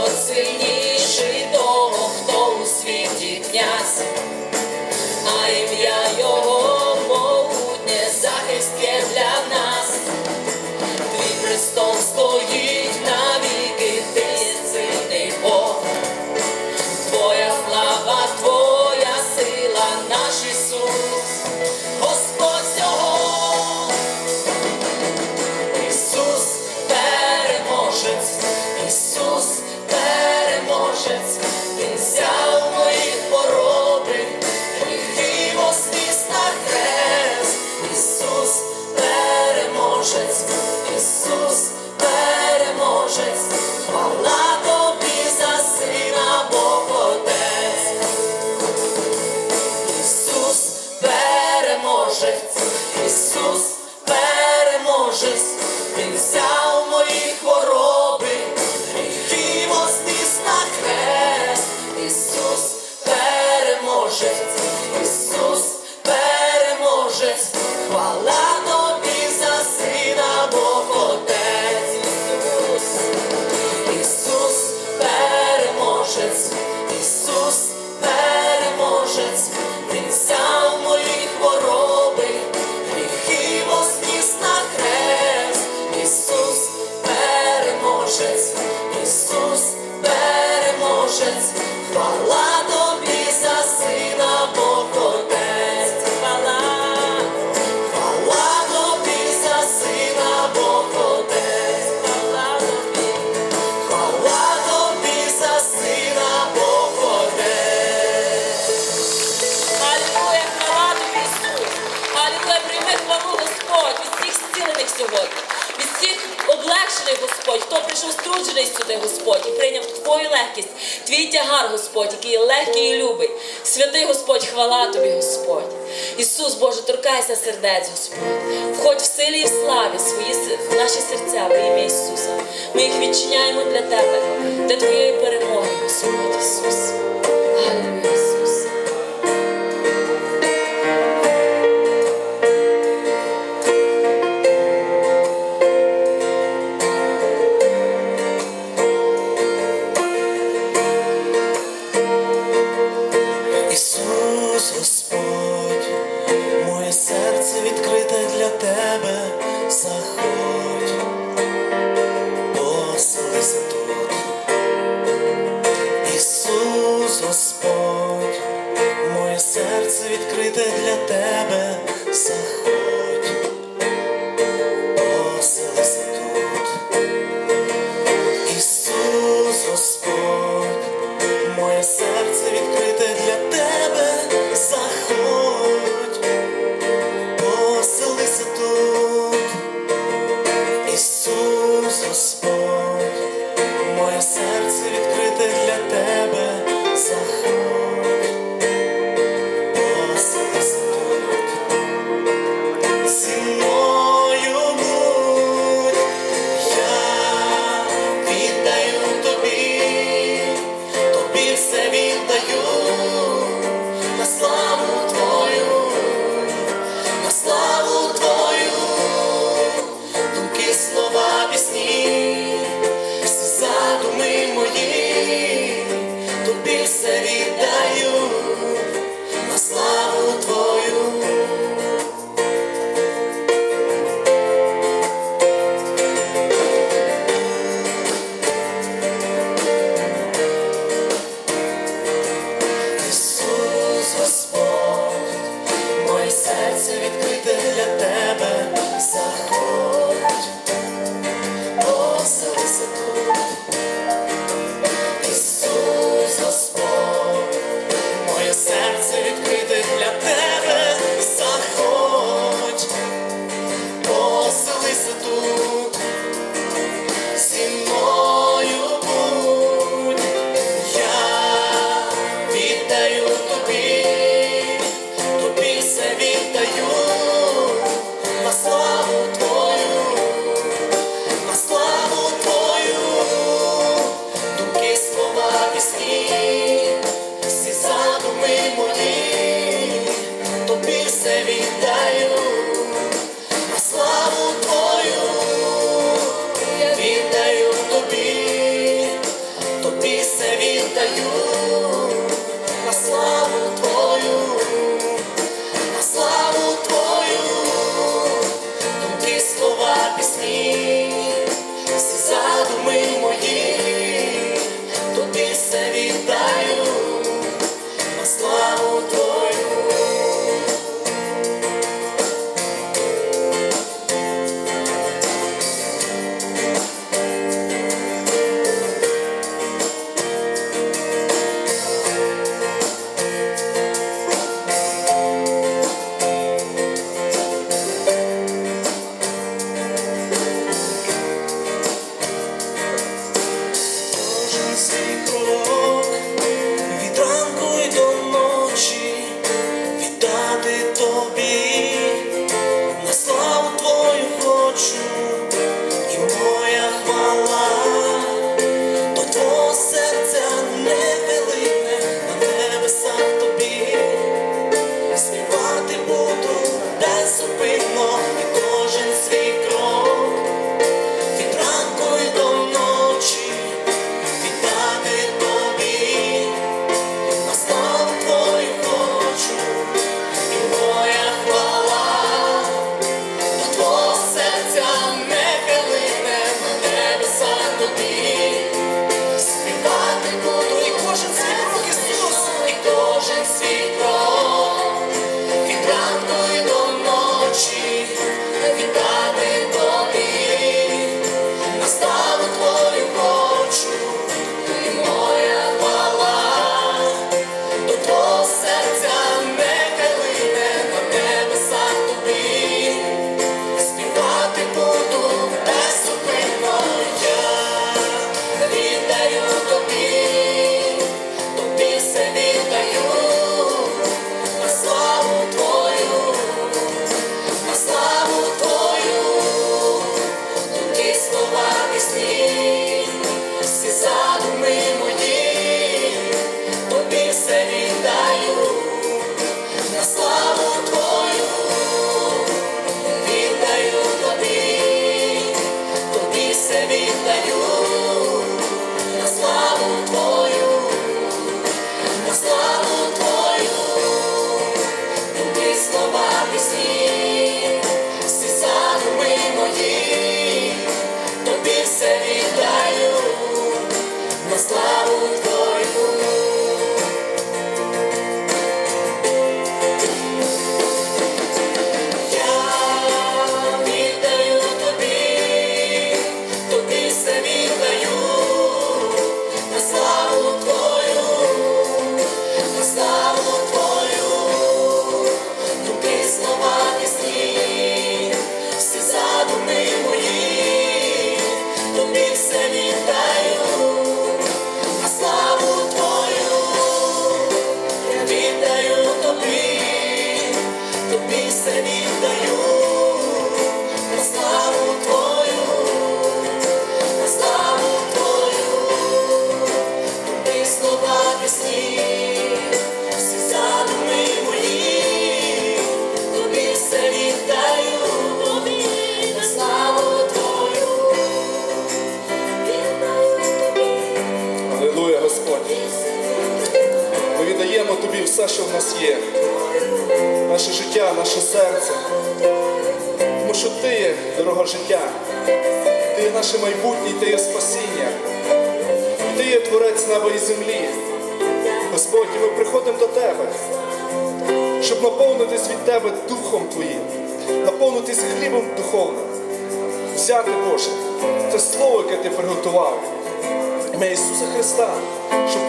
хто сильніший того, хто у світі князь, а ім'я. прийшов струджений сюди, Господь, і прийняв твою легкість, твій тягар, Господь, який легкий і любий. Святий Господь, хвала тобі, Господь. Ісус Боже, торкайся сердець, Господь. Входь в силі і в славі свої в наші серця, в ім'я Ісуса. Ми їх відчиняємо для Тебе, для Твоєї перемоги, Господь Ісус. Творець неба і землі. Господь, ми приходимо до Тебе, щоб наповнитись від Тебе Духом Твоїм, наповнитись хлібом духовним. Взяти, Боже, це слово, яке ти приготував. Ім'я Ісуса Христа, щоб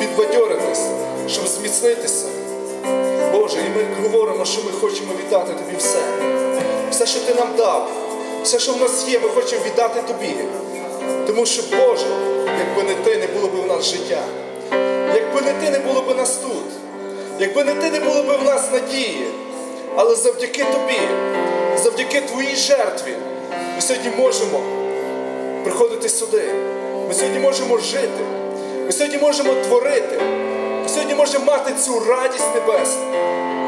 підбадьоритись, щоб зміцнитися. Боже, і ми говоримо, що ми хочемо віддати Тобі все. Все, що Ти нам дав, все, що в нас є, ми хочемо віддати Тобі. Тому що, Боже, якби не Ти, не було б в нас життя. Якби не Ти, не було б нас тут. Якби не Ти, не було б в нас надії. Але завдяки Тобі, завдяки Твоїй жертві, ми сьогодні можемо приходити сюди. Ми сьогодні можемо жити. Ми сьогодні можемо творити. Ми сьогодні можемо мати цю радість небесну.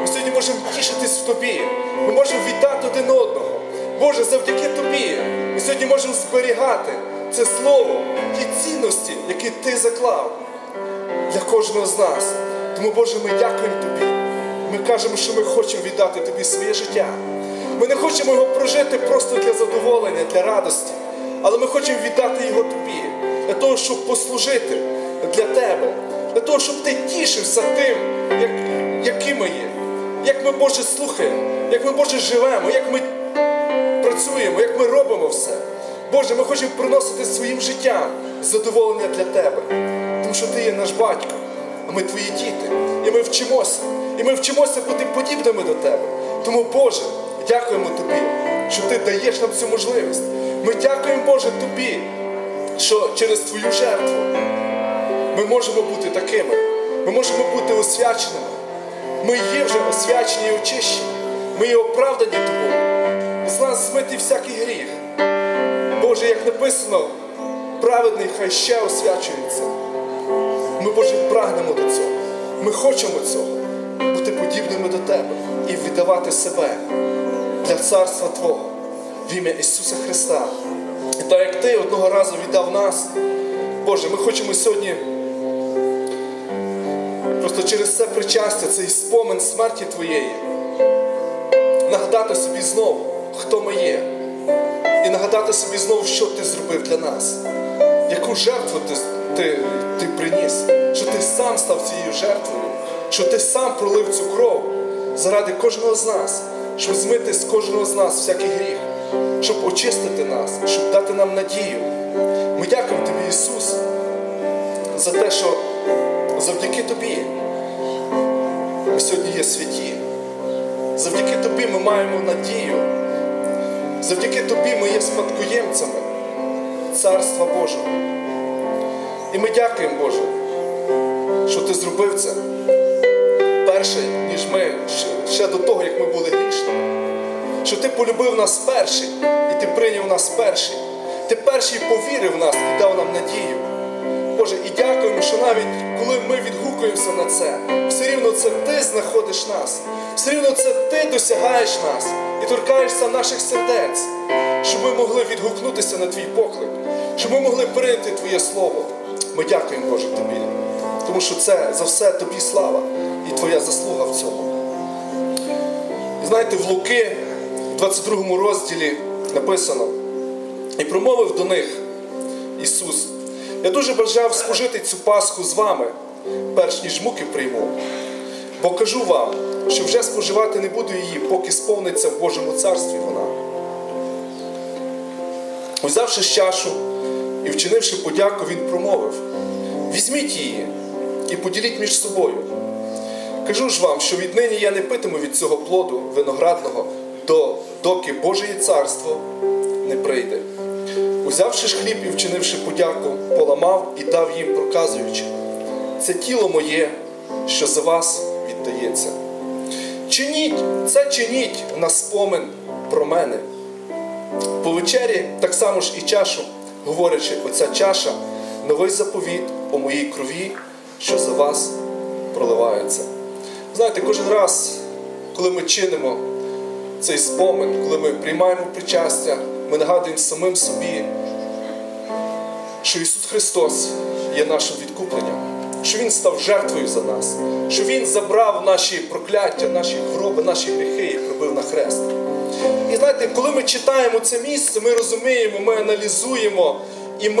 Ми сьогодні можемо тішитись в тобі. Ми можемо вітати один одного. Боже, завдяки тобі ми сьогодні можемо зберігати це слово, ті цінності, які ти заклав для кожного з нас. Тому, Боже, ми дякуємо тобі. Ми кажемо, що ми хочемо віддати тобі своє життя. Ми не хочемо його прожити просто для задоволення, для радості, але ми хочемо віддати його тобі, для того, щоб послужити для тебе, для того, щоб ти тішився тим, як, які ми є, як ми, Боже, слухаємо, як ми, Боже, живемо, як ми працюємо, як ми робимо все. Боже, ми хочемо приносити своїм життям задоволення для тебе, тому що ти є наш батько, а ми твої діти. І ми вчимося. І ми вчимося бути подібними до тебе. Тому, Боже, дякуємо тобі, що ти даєш нам цю можливість. Ми дякуємо, Боже, тобі, що через твою жертву ми можемо бути такими. Ми можемо бути освяченими. Ми є вже освячені і очищені. Ми є оправдані тобою. З нас змитий всякий гріх. Боже, як написано, праведний хай ще освячується. Ми, Боже, прагнемо до цього. Ми хочемо цього, бути подібними до Тебе і віддавати себе для царства Твого в ім'я Ісуса Христа. І так як Ти одного разу віддав нас, Боже, ми хочемо сьогодні просто через це причастя, цей спомин смерті Твоєї, нагадати собі знову, хто ми є, і нагадати собі знову, що ти зробив для нас, яку жертву ти, ти, ти приніс, що ти сам став цією жертвою, що ти сам пролив цю кров заради кожного з нас, щоб змити з кожного з нас всякий гріх, щоб очистити нас, щоб дати нам надію. Ми дякуємо тобі, Ісус, за те, що завдяки тобі ми сьогодні є святі. Завдяки тобі ми маємо надію. Завдяки тобі ми є спадкоємцями Царства Божого. І ми дякуємо, Боже, що ти зробив це перше, ніж ми ще- до того, як ми були грішними. Що ти полюбив нас перший, і ти прийняв нас перший. Ти перший повірив в нас і дав нам надію. Боже, і дякуємо, що навіть коли ми відгукуємося на це, все рівно це ти знаходиш нас, все рівно це ти досягаєш нас і торкаєшся наших сердець, щоб ми могли відгукнутися на твій поклик, щоб ми могли прийняти Твоє Слово. Ми дякуємо, Боже, тобі, тому що це за все тобі слава і Твоя заслуга в цьому. І знаєте, в Луки, в 22 розділі написано, і промовив до них Ісус. Я дуже бажав спожити цю Пасху з вами, перш ніж муки прийму. Бо кажу вам, що вже споживати не буду її, поки сповниться в Божому царстві вона. Узявши чашу і вчинивши подяку, він промовив: візьміть її і поділіть між собою. Кажу ж вам, що віднині я не питиму від цього плоду виноградного, до, доки Божеє царство не прийде. Узявши ж хліб і вчинивши подяку, поламав і дав їм, проказуючи. Це тіло моє, що за вас віддається. Чиніть, це чиніть на спомин про мене. По вечері так само ж і чашу, говорячи, оця чаша, новий заповіт у моїй крові, що за вас проливається. Знаєте, кожен раз, коли ми чинимо цей спомин, коли ми приймаємо причастя, ми нагадуємо самим собі, що Ісус Христос є нашим відкупленням, що Він став жертвою за нас, що Він забрав наші прокляття, наші хвороби, наші гріхи і прибив на хрест. І знаєте, коли ми читаємо це місце, ми розуміємо, ми аналізуємо і ми